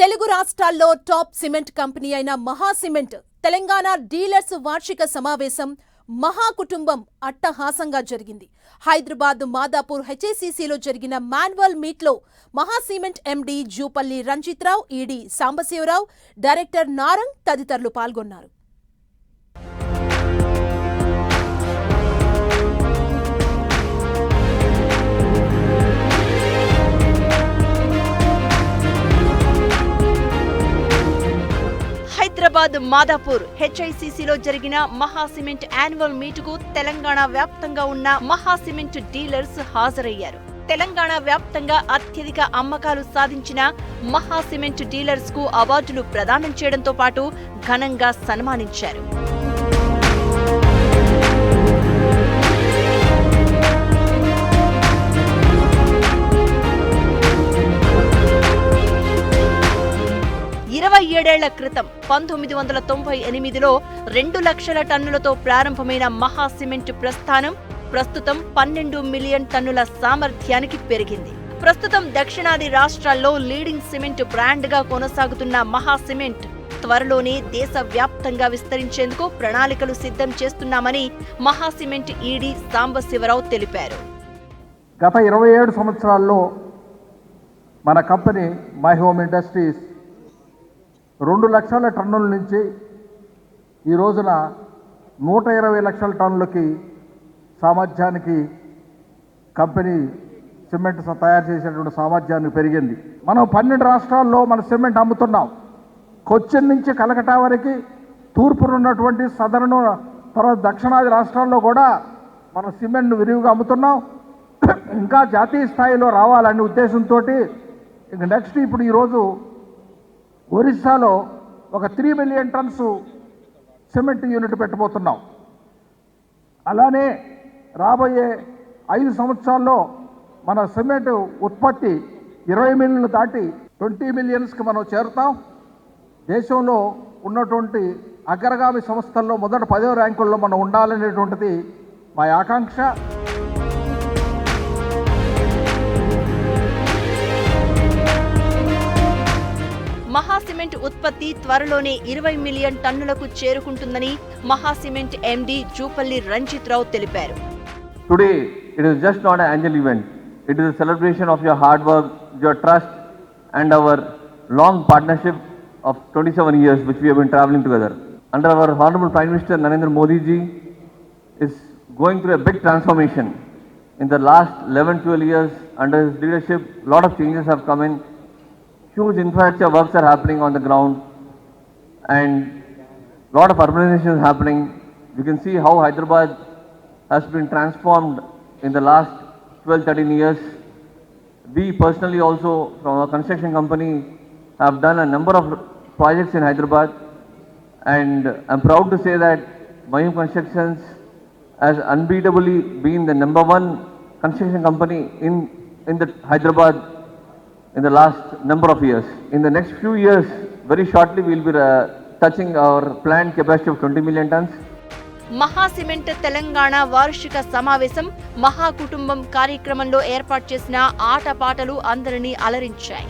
తెలుగు రాష్ట్రాల్లో top cement company అయిన మహా సిమెంట్ తెలంగాణ డీలర్స్ వార్షిక సమావేశం మహా కుటుంబం అట్టహాసంగా జరిగింది. హైదరాబాద్ మాదాపూర్ హెచ్ఏసీసీలో జరిగిన మాన్యువల్ మీట్లో Maha cement MD Jupalli Ranjit Rao ED Sambasivarao director Narang తదితరులు పాల్గొన్నారు. హైదరాబాద్ మాదాపూర్ హెచ్ఐసిసిలో జరిగిన మహా సిమెంట్ యాన్యువల్ మీటుకు తెలంగాణ వ్యాప్తంగా ఉన్న మహా సిమెంట్ డీలర్స్ హాజరయ్యారు. తెలంగాణ వ్యాప్తంగా అత్యధిక అమ్మకాలు సాధించిన మహా సిమెంట్ డీలర్స్కు అవార్డులు ప్రదానం చేయడంతో పాటు ఘనంగా సన్మానించారు. ఇరవై ఏడేళ్ళ క్రితం పంతొమ్మిది వందల తొంభై ఎనిమిదిలో రెండు లక్షల టన్నులతో ప్రారంభమైన మహా సిమెంట్ ప్రస్థానం ప్రస్తుతం పన్నెండు మిలియన్ టన్నుల సామర్థ్యానికి పెరిగింది. ప్రస్తుతం దక్షిణాది రాష్ట్రాల్లో లీడింగ్ సిమెంట్ బ్రాండ్గా కొనసాగుతున్న మహా సిమెంట్ త్వరలోనే దేశవ్యాప్తంగా విస్తరించేందుకు ప్రణాళికలు సిద్ధం చేస్తున్నామని మహా సిమెంట్ ఈడీ సాంబశివరావు తెలిపారు. గత ఇరవై ఏడు సంవత్సరాల్లో మన కంపెనీ మై హోమ్ ఇండస్ట్రీస్ రెండు లక్షల టన్నుల నుంచి ఈ రోజున నూట ఇరవై లక్షల టన్నులకి సామర్థ్యానికి కంపెనీ సిమెంట్ తయారు చేసేటువంటి సామర్థ్యాన్ని పెరిగింది. మనం పన్నెండు రాష్ట్రాల్లో మన సిమెంట్ అమ్ముతున్నాం. కొచ్చిన్ నుంచి కలకటా వరకు తూర్పున ఉన్నటువంటి సదరన్ తర్వాత దక్షిణాది రాష్ట్రాల్లో కూడా మన సిమెంట్ను విరివిగా అమ్ముతున్నాం. ఇంకా జాతీయ స్థాయిలో రావాలనే ఉద్దేశంతో ఇంక నెక్స్ట్ ఇప్పుడు ఈరోజు ఒరిస్సాలో ఒక three million tons cement unit పెట్టబోతున్నాం. అలానే రాబోయే ఐదు సంవత్సరాల్లో మన సిమెంట్ ఉత్పత్తి ఇరవై మిలియన్లు దాటి ట్వంటీ మిలియన్స్కి మనం చేరుతాం. దేశంలో ఉన్నటువంటి అగ్రగామి సంస్థల్లో మొదట పదో ర్యాంకుల్లో మనం ఉండాలనేటువంటిది మా ఆకాంక్ష. సిమెంట్ ఉత్పత్తి త్వరలోనే ఇరవై మిలియన్ టన్నులకు చేరుకుంటుందని మహా సిమెంట్ ఎండీ జూపల్లి రంజిత్ రావు తెలిపారు Today, it is just not an annual event. It is a celebration of your hard work, your trust, and our long partnership of 27 years which we have been traveling together. Under our Honorable Prime Minister Narendra Modi ji is going through a big transformation. In the last 11, 12 years, under his leadership, a lot of changes have come in. Huge infrastructure works are happening on the ground, and a lot of urbanization is happening. You can see how Hyderabad has been transformed in the last 12, 13 years. We personally also, from our construction company, have done a number of projects in Hyderabad, and I'm proud to say that Mayum Constructions has unbeatably been the number one construction company in, in the Hyderabad in the last number of years. In the next few years, very shortly, we'll be uh, touching our planned capacity of 20 million tons. Maha cement Telangana వార్షిక సమావేశం మహా కుటుంబం కార్యక్రమంలో ఏర్పాటు చేసిన ఆటపాటలు అందరినీ అలరించాయి